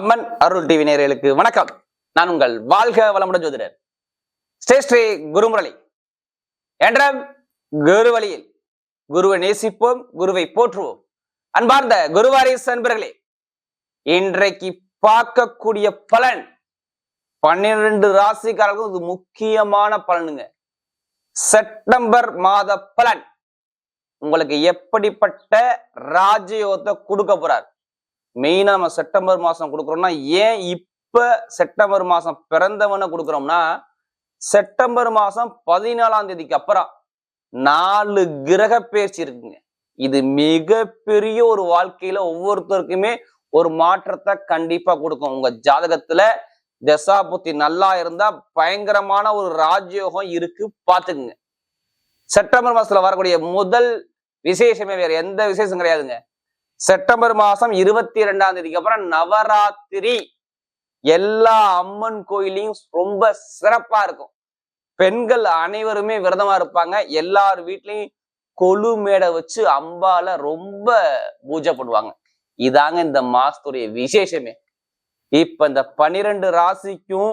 அம்மன் அருள் TV நேர்களுக்கு வணக்கம். நான் உங்கள் வாழ்க வளமுடன் ஜோதிடர். ஸ்ரீ ஸ்ரீ குருமுரளி. என்ற குரு வழியில் குருவை நேசிப்போம் குருவை போற்றுவோம். அன்பார்ந்த குருவாரிஸ் அன்பர்களே இன்றைக்கு பார்க்கக்கூடிய பலன் பன்னிரண்டு ராசிக்காரர்களும் இது முக்கியமான பலனுங்க. செப்டம்பர் மாத பலன். உங்களுக்கு எப்படிப்பட்ட ராஜயோகத்தை கொடுக்க போறார்? மெயினா நம்ம செப்டம்பர் மாசம் கொடுக்குறோம்னா ஏன் இப்ப செப்டம்பர் மாசம் பிறந்தவன கொடுக்குறோம்னா செப்டம்பர் மாசம் பதினாலாம் தேதிக்கு அப்புறம் நாலு கிரக பயிற்சி இருக்குங்க. இது மிகப்பெரிய ஒரு வாழ்க்கையில ஒவ்வொருத்தருக்குமே ஒரு மாற்றத்தை கண்டிப்பா கொடுக்கும். உங்க ஜாதகத்துல தசாபுத்தி நல்லா இருந்தா பயங்கரமான ஒரு ராஜயோகம் இருக்கு பாத்துக்குங்க செப்டம்பர் மாசத்துல வரக்கூடிய முதல் விசேஷமே வேற எந்த விசேஷம் கிடையாதுங்க. செப்டம்பர் மாசம் இருபத்தி ரெண்டாம் தேதிக்கு அப்புறம் நவராத்திரி. எல்லா அம்மன் கோயிலையும் ரொம்ப சிறப்பா இருக்கும். பெண்கள் அனைவருமே விரதமா இருப்பாங்க. எல்லார் வீட்லயும் கொலு மேடை வச்சு அம்பால ரொம்ப பூஜை பண்ணுவாங்க. இதாங்க இந்த மாசத்துடைய விசேஷமே. இப்ப இந்த பனிரெண்டு ராசிக்கும்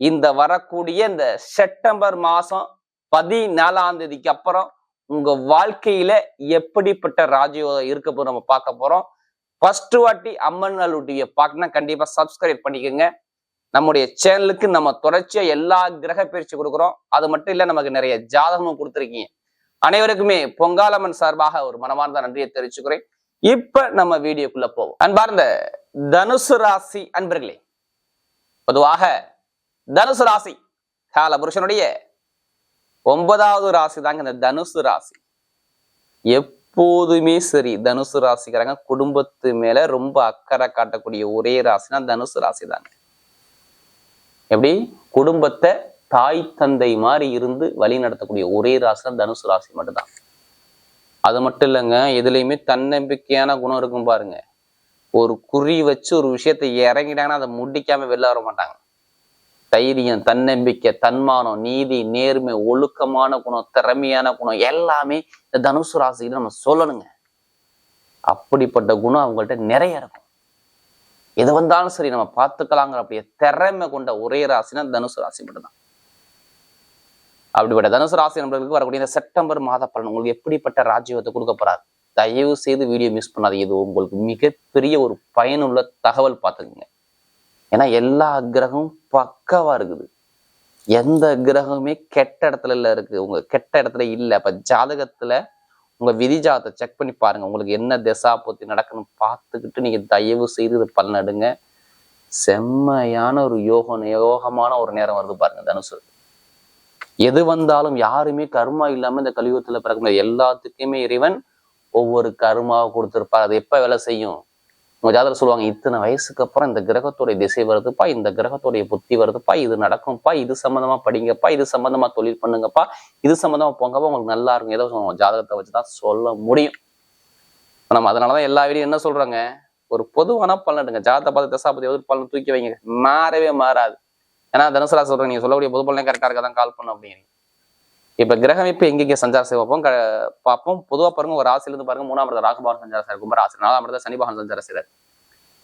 இந்த வரக்கூடிய இந்த செப்டம்பர் மாசம் பதினாலாம் தேதிக்கு அப்புறம் உங்க வாழ்க்கையில எப்படிப்பட்ட ராஜயோகம் இருக்க போது நம்ம பார்க்க போறோம். ஃபர்ஸ்ட் வாட்டி அம்மன் டிவியை பார்க்கணும் கண்டிப்பா சப்ஸ்கிரைப் பண்ணிக்கோங்க. நம்முடைய சேனலுக்கு நம்ம தொடர்ச்சியா எல்லா கிரக பயிற்சி கொடுக்குறோம். அது மட்டும் இல்ல நமக்கு நிறைய ஜாதகமும் கொடுத்துருக்கீங்க. அனைவருக்குமே பொங்காலம்மன் சார்பாக ஒரு மனமார்ந்த நன்றியை தெரிவிச்சுக்கிறேன். இப்ப நம்ம வீடியோக்குள்ள போவோம். அன்பார்ந்த தனுசு ராசி அன்பர்களே பொதுவாக தனுசு ராசி கால புருஷனுடைய ஒன்பதாவது ராசி தாங்க இந்த தனுசு ராசி. எப்போதுமே சரி தனுசு ராசிக்காரங்க குடும்பத்து மேல ரொம்ப அக்கறை காட்டக்கூடிய ஒரே ராசினா தனுசு ராசி தாங்க. எப்படி? குடும்பத்தை தாய் தந்தை மாதிரி இருந்து வழி நடத்தக்கூடிய ஒரே ராசினா தனுசு ராசி மட்டும்தான். அது மட்டும் இல்லைங்க எதுலையுமே தன்னம்பிக்கையான குணம் இருக்கும் பாருங்க. ஒரு குறி வச்சு ஒரு விஷயத்தை இறங்கிட்டாங்கன்னா அதை முடிக்காம வெளில வர மாட்டாங்க. தைரியம் தன்னம்பிக்கை தன்மானம் நீதி நேர்மை ஒழுக்கமான குணம் திறமையான குணம் எல்லாமே இந்த தனுசு ராசிக்கு நம்ம சொல்லணுங்க. அப்படிப்பட்ட குணம் அவங்கள்ட்ட நிறைய இருக்கும். எது வந்தாலும் சரி நம்ம பார்த்துக்கலாங்கிற அப்படியே திறமை கொண்ட ஒரே ராசினா தனுசு ராசி மட்டும்தான். அப்படிப்பட்ட தனுசு ராசி நண்பர்களுக்கு வரக்கூடிய இந்த செப்டம்பர் மாத பலன் உங்களுக்கு எப்படிப்பட்ட ராஜ்யத்தை கொடுக்க போறாரு? தயவு செய்து வீடியோ மிஸ் பண்ணாது இது உங்களுக்கு மிகப்பெரிய ஒரு பயனுள்ள தகவல் பார்த்துக்குங்க. ஏன்னா எல்லா கிரகமும் பக்காவாக இருக்குது. எந்த கிரகமுமே கெட்ட இடத்துல இல்லை இருக்குது உங்கள் கெட்ட இடத்துல இல்லை. இப்போ ஜாதகத்தில் உங்கள் விதி ஜாதத்தை செக் பண்ணி பாருங்கள் உங்களுக்கு என்ன திசா பற்றி நடக்கணும் பார்த்துக்கிட்டு நீங்கள் தயவு செய்து இதை பலனடுங்க செம்மையான ஒரு யோகம் யோகமான ஒரு நேரம் வருது பாருங்க தனுசு. எது வந்தாலும் யாருமே கர்மா இல்லாமல் இந்த கலியுகத்தில் பிறக்க முடியாது எல்லாத்துக்குமே இறைவன் ஒவ்வொரு கர்மாவை கொடுத்துருப்பார். அது எப்போ வேலை செய்யும்? உங்க ஜாதகர் சொல்லுவாங்க இத்தனை வயசுக்கு அப்புறம் இந்த கிரகத்துடைய திசை வருதுப்பா இந்த கிரகத்துடைய புத்தி வருதுப்பா இது நடக்கும்ப்பா இது சம்மந்தமா படிங்கப்பா இது சம்மந்தமா தொழில் பண்ணுங்கப்பா இது சம்மந்தமா போங்கப்பா உங்களுக்கு நல்லா இருக்கும். ஏதோ சொல்லுவாங்க ஜாதகத்தை வச்சுதான் சொல்ல முடியும். நம்ம அதனாலதான் எல்லா வீடியும் என்ன சொல்றாங்க? ஒரு பொதுவான பலன் எடுங்க. ஜாதகத்தை பார்த்து தசாபதி எதிர் பலன் தூக்கி வைங்க. மாறவே மாறாது. ஏன்னா தனுசு ராசி சொல்றேன் நீங்க சொல்லக்கூடிய பொது பலனே கரெக்டா இருக்கா தான் கால் பண்ணும் அப்படின்னு. இப்ப கிரகம் இப்ப சஞ்சார செய்ய பார்ப்போம் க- பார்ப்போம். பொதுவா பாருங்க ஒரு ராசியில இருந்து பாருங்க மூணாம் இடத்துல ராகுபவன் சஞ்சார செய்யறாரு. கும்பராசி நாலாம் இடத்துல சனி பகவான் சஞ்சார செய்யறாரு.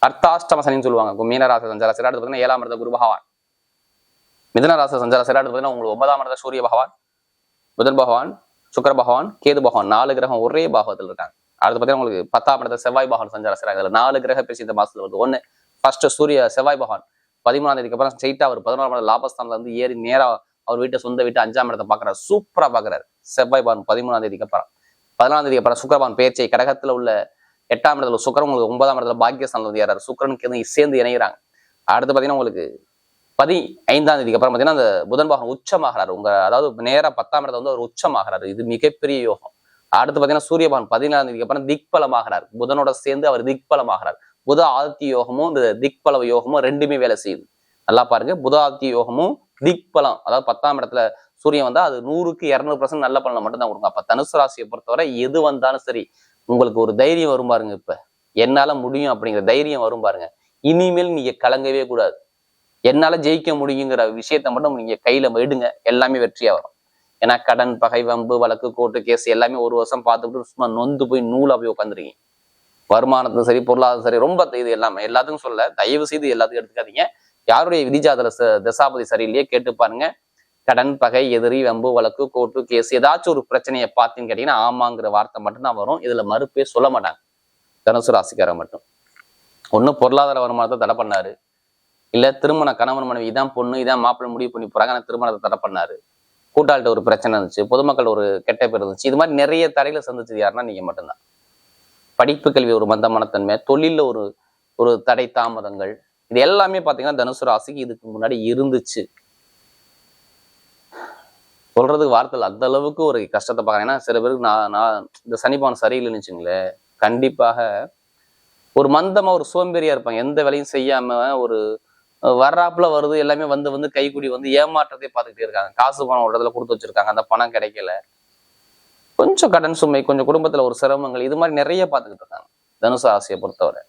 அர்த்தாஷ்டம சனின்னு சொல்லுவாங்க. மீன ராசி சஞ்சார செய்யறாரு. அடுத்து ஏழாம் இடத்துல குரு பகவான். மிதன ராசி சஞ்சார செய்யறாரு. அடுத்து உங்களுக்கு ஒன்பதாம் இடத்துல சூரிய பகவான் புதன் பகவான் சுக்கர பகவான் கேது பகவான். நாலு கிரகம் ஒரே பாகத்தில் இருக்காங்க. அடுத்து பாத்தீங்கன்னா உங்களுக்கு பத்தாம் இடத்துல செவ்வாய் பகவான் சஞ்சார செய்யறாங்க அதில் நாலு கிரக பேசி இந்த மாசத்துல வருது. ஒண்ணு ஃபர்ஸ்ட் சூரிய செவ்வாய் பகவான். பதிமூணாம் தேதிக்கு அப்புறம் ஸ்ட்ரெயிட்டா ஒரு பதினோராம் இடத்துல லாபஸ்தானத்துல வந்து ஏறி நேரா அவர் வீட்டை சொந்த வீட்டு அஞ்சாம் இடத்தை பார்க்குறாரு. சூப்பரா பார்க்குறாரு. செவ்வாய் பகவான் பதிமூணாம் தேதிக்கு அப்புறம். பதினாலாம் தேதி அப்புறம் சுக்கரபான் பேச்சை கடகத்தில் உள்ள எட்டாம் இடத்துல சுக்கரன் உங்களுக்கு ஒன்பதாம் இடத்துல பாக்கியஸ்தானத்துல வந்து ஏறாரு. சுக்கரனுக்கு எதுவும் சேர்ந்து இணைகிறாங்க அடுத்து பாத்தீங்கன்னா உங்களுக்கு பதி ஐந்தாம் தேதிக்கு அப்புறம் பாத்தீங்கன்னா அந்த புதன் பாகம் உச்சமாகிறாரு. உங்க அதாவது நேராக பத்தாம் இடத்துல வந்து அவர் உச்சமாகிறாரு. இது மிகப்பெரிய யோகம். அடுத்து பாத்தீங்கன்னா சூரியபான் பதினாலாம் தேதிக்கு அப்புறம் திக்பலமாகிறார். புதனோட சேர்ந்து அவர் திக்பலமாகிறார். புத ஆதித்ய யோகமும் இந்த திக்பல யோகமும் ரெண்டுமே வேலை செய்யுது. நல்லா பாருங்க. புத ஆதித்ய யோகமும் திக்பலம் அதாவது பத்தாம் இடத்துல சூரியன் வந்தா அது நூறுக்கு இரநூறு பர்சன்ட் நல்ல பலனை மட்டும் தான் கொடுக்கும். அப்ப தனுசு ராசியை பொறுத்தவரை எது வந்தாலும் சரி உங்களுக்கு ஒரு தைரியம் வரும் பாருங்க இப்ப. என்னால முடியும் அப்படிங்கிற தைரியம் வரும் பாருங்க. இனிமேல் நீங்க கலங்கவே கூடாது. என்னால ஜெயிக்க முடியுங்கிற விஷயத்த மட்டும் நீங்க கையில எடுங்க எல்லாமே வெற்றியா வரும். ஏன்னா கடன் பகை வம்பு வழக்கு கோர்ட்டு கேஸ் எல்லாமே ஒரு வருஷம் பார்த்துக்கிட்டு சும்மா நொந்து போய் நூலா போய் உட்காந்துருக்கீங்க வருமானத்தும் சரி பொருளாதாரம் சரி ரொம்ப இது எல்லாமே எல்லாத்துக்கும் சொல்ல தயவு செய்து எல்லாத்துக்கும் எடுத்துக்காதீங்க. யாருடைய விதிஜாதல தசாபதி சரியில்லையே கேட்டு பாருங்க. கடன் பகை எதிரி வம்பு வழக்கு கோர்ட்டு கேஸ் ஏதாச்சும் ஒரு பிரச்சனையை பார்த்தீங்கன்னு கேட்டீங்கன்னா ஆமாங்கிற வார்த்தை மட்டும்தான் வரும். இதுல மறுப்பே சொல்ல மாட்டாங்க. தனுசு ராசிக்காரன் மட்டும். ஒன்றும் பொருளாதார வருமானத்தை தடை பண்ணாரு. இல்ல திருமண கணவன் மனைவி இதான் பொண்ணு இதான் மாப்பிள்ளை முடிவு பண்ணி போறாங்க ஆனால் திருமணத்தை தடை பண்ணாரு. கூட்டாளிட்ட ஒரு பிரச்சனை இருந்துச்சு. பொதுமக்கள் ஒரு கெட்ட பேர் இருந்துச்சு. இது மாதிரி நிறைய தடையில சந்திச்சது யாருன்னா நீங்க மட்டும்தான். படிப்பு கல்வி ஒரு மந்தமான தன்மை. தொழிலில் ஒரு ஒரு தடை தாமதங்கள். இது எல்லாமே பாத்தீங்கன்னா தனுசு ராசிக்கு இதுக்கு முன்னாடி இருந்துச்சு. சொல்றதுக்கு வார்த்தை அந்த அளவுக்கு ஒரு கஷ்டத்தை பார்க்குறேன். ஏன்னா சில பேருக்கு நான் நான் இந்த சனிபான் சரியில்லைன்னு வச்சுங்களேன் கண்டிப்பாக ஒரு மந்தமா ஒரு சோம்பேறியா இருப்பாங்க. எந்த வேலையும் செய்யாம ஒரு வர்றாப்புல வருது எல்லாமே வந்து வந்து கைக்குடி வந்து ஏமாற்றத்தை பார்த்துக்கிட்டே இருக்காங்க. காசு பணம் ஒரு இடத்துல கொடுத்து வச்சிருக்காங்க. அந்த பணம் கிடைக்கல. கொஞ்சம் கடன் சுமை கொஞ்சம் குடும்பத்துல ஒரு சிரமங்கள் இது மாதிரி நிறைய பார்த்துக்கிட்டு இருக்காங்க. தனுசு ராசியை பொறுத்தவரை.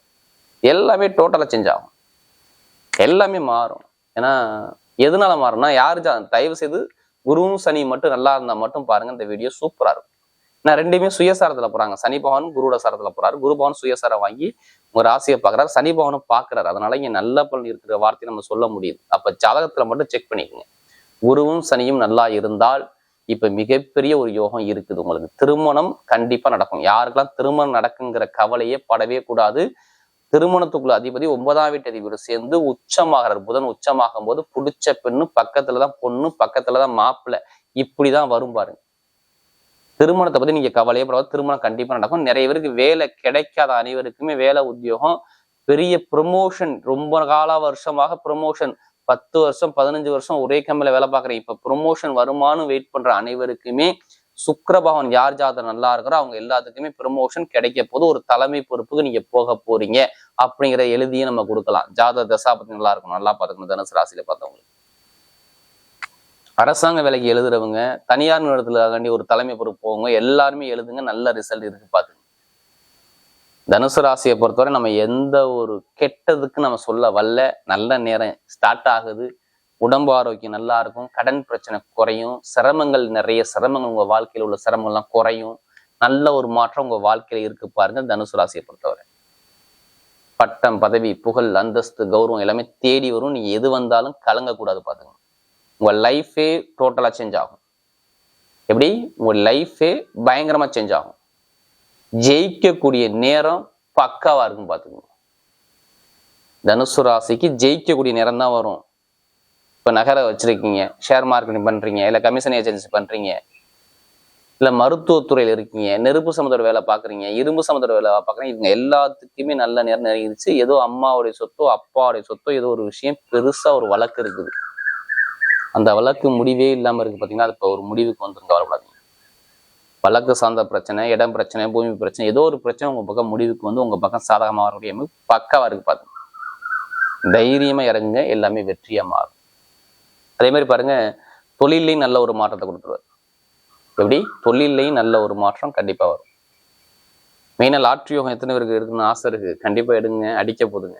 எல்லாமே டோட்டலாக சேஞ்ச் ஆகும். எல்லாமே மாறும். ஏன்னா எதனால மாறும்னா யாரு ஜா தயவு செய்து குருவும் சனி மட்டும் நல்லா இருந்தா மட்டும் பாருங்க இந்த வீடியோ சூப்பரா இருக்கும். ஏன்னா ரெண்டுமே சுயசாரத்துல போறாங்க. சனி பகவான் குருவோட சாரத்துல போறாரு. குரு பகவான் சுயசாரம் வாங்கி உங்க ராசியை பாக்குறாரு சனி பகவானும் பாக்குறாரு அதனால இங்க நல்ல பலன் இருக்கிற வார்த்தையை நம்ம சொல்ல முடியுது. அப்ப ஜாதகத்துல மட்டும் செக் பண்ணிக்கோங்க. குருவும் சனியும் நல்லா இருந்தால் இப்ப மிகப்பெரிய ஒரு யோகம் இருக்குது. உங்களுக்கு திருமணம் கண்டிப்பா நடக்கும். யாருக்கெல்லாம் திருமணம் நடக்குங்கிற கவலையே படவே கூடாது. திருமணத்துக்குள்ள அதிபதி ஒன்பதாம் வீட்டு அதிபதி சேர்ந்து உச்சமாகிறார். புதன் உச்சமாகும் போது புடிச்ச பெண்ணு பக்கத்துலதான் பொண்ணு பக்கத்துலதான் மாப்பிள்ளை. இப்படிதான் வரும் பாருங்க. திருமணத்தை பத்தி நீங்க கவலையே படாது திருமணம் கண்டிப்பா நடக்கும். நிறைய பேருக்கு வேலை கிடைக்காத அனைவருக்குமே வேலை உத்தியோகம். பெரிய ப்ரொமோஷன் ரொம்ப கால வருஷமாக ப்ரொமோஷன் பத்து வருஷம் பதினஞ்சு வருஷம் ஒரே கம்பெனில வேலை பார்க்குறேன். இப்ப ப்ரொமோஷன் வருமானு வெயிட் பண்ற அனைவருக்குமே சுக்கரபவன் யார் ஜாதகம் நல்லா இருக்கிறோ அவங்க எல்லாத்துக்குமே ப்ரமோஷன் கிடைக்க போது ஒரு தலைமை பொறுப்புக்கு நீங்க போக போறீங்க அப்படிங்கிற எழுதியும் நம்ம கொடுக்கலாம். ஜாதக தசாபதி நல்லா இருக்கும் நல்லா பார்த்துக்கணும். தனுசு ராசியில பார்த்தவங்களுக்கு. அரசாங்க வேலைக்கு எழுதுறவங்க தனியார் நிறுவனத்துல ஒரு தலைமை பொறுப்பு போவங்க எல்லாருமே எழுதுங்க. நல்ல ரிசல்ட் இருக்கு பாத்துங்க தனுசு ராசியை பொறுத்தவரை நம்ம எந்த ஒரு கெட்டதுக்கு நம்ம சொல்ல வரல. நல்ல நேரம் ஸ்டார்ட் ஆகுது. உடம்பு ஆரோக்கியம் நல்லா இருக்கும். கடன் பிரச்சனை குறையும். சிரமங்கள் நிறைய சிரமங்கள் உங்க வாழ்க்கையில உள்ள சிரமங்கள்லாம் குறையும். நல்ல ஒரு மாற்றம் உங்க வாழ்க்கையில இருக்கு பாருங்க தனுசு ராசியை பொறுத்தவரை. பட்டம் பதவி புகழ் அந்தஸ்து கௌரவம் எல்லாமே தேடி வரும். நீ எது வந்தாலும் கலங்கக்கூடாது பாருங்க உங்க லைஃபே டோட்டலா சேஞ்ச் ஆகும். எப்படி? உங்க லைஃபே பயங்கரமா சேஞ்ச் ஆகும். ஜெயிக்கக்கூடிய நேரம் பக்காவா இருக்கும் பார்த்துக்கோங்க தனுசு ராசிக்கு ஜெயிக்கக்கூடிய நேரம் தான் வரும். இப்போ நகரை வச்சுருக்கீங்க ஷேர் மார்க்கெட்டிங் பண்ணுறீங்க இல்லை கமிஷன் ஏஜென்சி பண்ணுறீங்க இல்லை மருத்துவத்துறையில் இருக்கீங்க நெருப்பு சமுதர வேலை பார்க்குறீங்க இரும்பு சமுதர வேலை பார்க்குறீங்க இவங்க எல்லாத்துக்குமே நல்ல நேரம் நெருங்கிடுச்சு ஏதோ அம்மாவுடைய சொத்தோ அப்பாவுடைய சொத்தோ ஏதோ ஒரு விஷயம் பெருசாக ஒரு வழக்கு இருக்குது. அந்த வழக்கு முடிவே இல்லாமல் இருக்குது பார்த்தீங்கன்னா அது இப்போ ஒரு முடிவுக்கு வந்துருங்க கவலைப்படாதீங்க. வழக்கு சார்ந்த பிரச்சனை இடம் பிரச்சனை பூமி பிரச்சனை ஏதோ ஒரு பிரச்சனை உங்கள் பக்கம் முடிவுக்கு வந்து உங்கள் பக்கம் சாதகமாக வரக்கூடிய பக்கவாக இருக்குது பார்த்து தைரியமாக இறங்குங்க எல்லாமே வெற்றியாக மாறும். அதே மாதிரி பாருங்க தொழிலையும் நல்ல ஒரு மாற்றத்தை கொடுத்துருவார். எப்படி? தொழிலையும் நல்ல ஒரு மாற்றம் கண்டிப்பா வரும். மெயினாக லாட்ரி யோகம் எத்தனை பேருக்கு இருக்குன்னு ஆசை இருக்கு. கண்டிப்பா எடுங்க அடிக்க போதுங்க.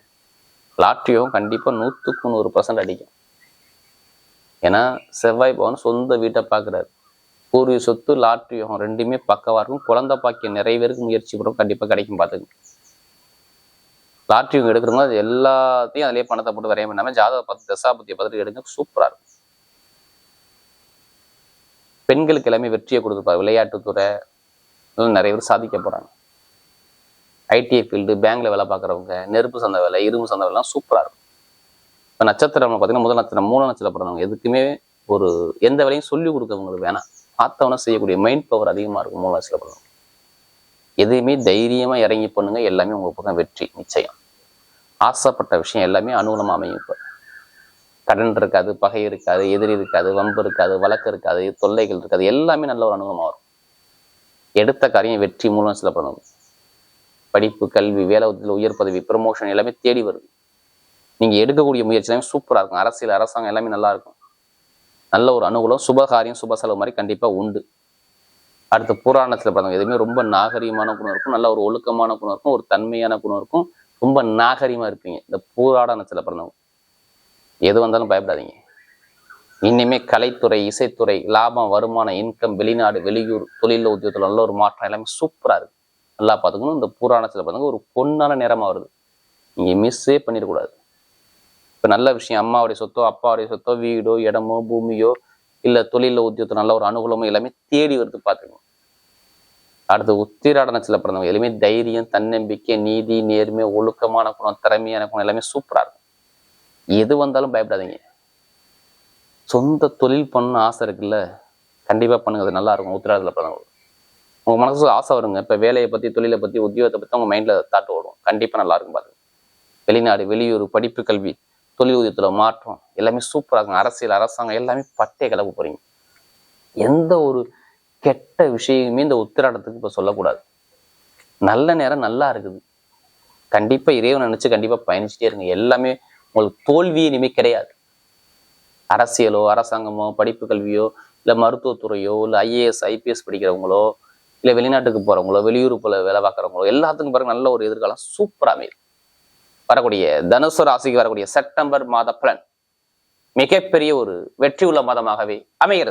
லாட்ரி யோகம் கண்டிப்பா நூற்றுக்கு நூறு பர்சன்ட் அடிக்கும். ஏன்னா செவ்வாய் பவன் சொந்த வீட்டை பார்க்குறாரு. பூர்வீக சொத்து லாட்ரி யோகம் ரெண்டுமே பக்கவா இருக்கும். குழந்தை பாக்கிய நிறைய பேருக்கு முயற்சி பண்ணுறோம் கண்டிப்பா கிடைக்கும் பார்த்துங்க லாட்ரி யோகம் எடுக்கிறவங்க அது எல்லாத்தையும் அதிலேயே பணத்தை போட்டு வரைய பண்ணாம ஜாதக பத்து தசாபத்தியை பார்த்துட்டு எடுங்க சூப்பரா இருக்கும். பெண்களுக்கு எல்லாமே வெற்றியை கொடுத்துருப்பாரு விளையாட்டுத்துறை நிறைய பேர் சாதிக்க போகிறாங்க ஐடிஐ ஃபீல்டு பேங்க்ல வேலை பார்க்குறவங்க நெருப்பு சந்தை வேலை இரும்பு சந்தை வேலைலாம் சூப்பராக இருக்கும். இப்போ நட்சத்திரம் பார்த்தீங்கன்னா முதல் நட்சத்திரம் மூணு நட்சத்திரம் பிறந்தவங்க எதுக்குமே ஒரு எந்த வேலையும் சொல்லி கொடுக்கவங்களுக்கு வேணாம். பார்த்தவன செய்யக்கூடிய மைண்ட் பவர் அதிகமாக இருக்கும் மூணு நட்சத்திரம் பிறந்தவங்க எதையுமே தைரியமாக இறங்கி பண்ணுங்க எல்லாமே உங்கள் பக்கம் வெற்றி நிச்சயம். ஆசைப்பட்ட விஷயம் எல்லாமே அனுகூலமாக அமையும் இப்போ. கடன் இருக்காது பகை இருக்காது எதிரி இருக்காது வம்பு இருக்காது வழக்கு இருக்காது தொல்லைகள் இருக்காது. எல்லாமே நல்ல ஒரு அனுபவமாக வரும். எடுத்த காரியம் வெற்றி மூலம் சில பண்ணும் படிப்பு கல்வி வேலை உயர் பதவி ப்ரமோஷன் எல்லாமே தேடி வருது. நீங்கள் எடுக்கக்கூடிய முயற்சி எல்லாமே இருக்கும். அரசியல் அரசாங்கம் எல்லாமே நல்லா இருக்கும். நல்ல ஒரு அனுகூலம் சுபகாரியம் சுப செலவு மாதிரி கண்டிப்பாக உண்டு. அடுத்து புராணத்தில் பார்த்தவங்க எதுவுமே ரொம்ப நாகரீகமான குணம் இருக்கும். நல்ல ஒரு ஒழுக்கமான குணம் இருக்கும். ஒரு தன்மையான குணம் இருக்கும். ரொம்ப நாகரீகமாக இருப்பீங்க. இந்த பூராடனத்துல பிறந்தவங்க எது வந்தாலும் பயப்படாதீங்க. இனிமே கலைத்துறை இசைத்துறை லாபம் வருமானம் இன்கம் வெளிநாடு வெளியூர் தொழில் உத்தியோகத்துல நல்ல ஒரு மாற்றம் எல்லாமே சூப்பரா இருக்கு. நல்லா பார்த்துக்கணும். இந்த புராணத்தில் பார்த்துங்க ஒரு பொண்ணான நேரமா வருது. நீங்க மிஸ்ஸே பண்ணிடக்கூடாது இப்போ நல்ல விஷயம் அம்மாவுடைய சொத்தோ அப்பாவுடைய சொத்தோ வீடோ இடமோ பூமியோ இல்லை தொழில உத்தியோகத்தோ நல்ல ஒரு அனுகூலமோ எல்லாமே தேடி வருது பார்த்துக்கணும். அடுத்து உத்திராடனத்தில் பிறந்தவங்க எல்லாமே தைரியம் தன்னம்பிக்கை நீதி நேர்மை ஒழுக்கமான குணம் திறமையான குணம் எல்லாமே சூப்பரா இருக்கும் எது வந்தாலும் பயப்படாதீங்க. சொந்த தொழில் பண்ண ஆசை இருக்குல்ல கண்டிப்பா பண்ணுங்க. அது நல்லா இருக்கும். உத்திராடத்தில் பிறந்தவங்க உங்க மனசு ஆசை வருங்க. இப்ப வேலையை பற்றி தொழிலை பத்தி உத்தியோகத்தை பற்றி உங்கள் மைண்டில் தாட்டு ஓடும். கண்டிப்பாக நல்லாயிருக்கும் பாருங்க. வெளிநாடு வெளியூர் படிப்பு கல்வி தொழில் உதயத்துல மாற்றம் எல்லாமே சூப்பராக இருக்கும். அரசியல் அரசாங்கம் எல்லாமே பட்டை கிளப்ப போகிறீங்க எந்த ஒரு கெட்ட விஷயமே இந்த உத்திராடத்துக்கு இப்ப சொல்லக்கூடாது. நல்ல நேரம் நல்லா இருக்குது. கண்டிப்பா இறைவன் நினைச்சு கண்டிப்பா பயணிச்சுட்டே இருங்க. எல்லாமே உங்களுக்கு தோல்வி இனிமே கிடையாது. அரசியலோ அரசாங்கமோ படிப்பு கல்வியோ இல்ல மருத்துவத்துறையோ இல்ல ஐஏஎஸ் ஐபிஎஸ் படிக்கிறவங்களோ இல்ல வெளிநாட்டுக்கு போறவங்களோ வெளியூர் போல வேலை பார்க்குறவங்களோ எல்லாத்துக்கும் பாருங்க நல்ல ஒரு எதிர்காலம் சூப்பரா அமையும். வரக்கூடிய தனுசு ராசிக்கு வரக்கூடிய செப்டம்பர் மாத பலன் மிகப்பெரிய ஒரு வெற்றி உள்ள மாதமாகவே அமைகிறது.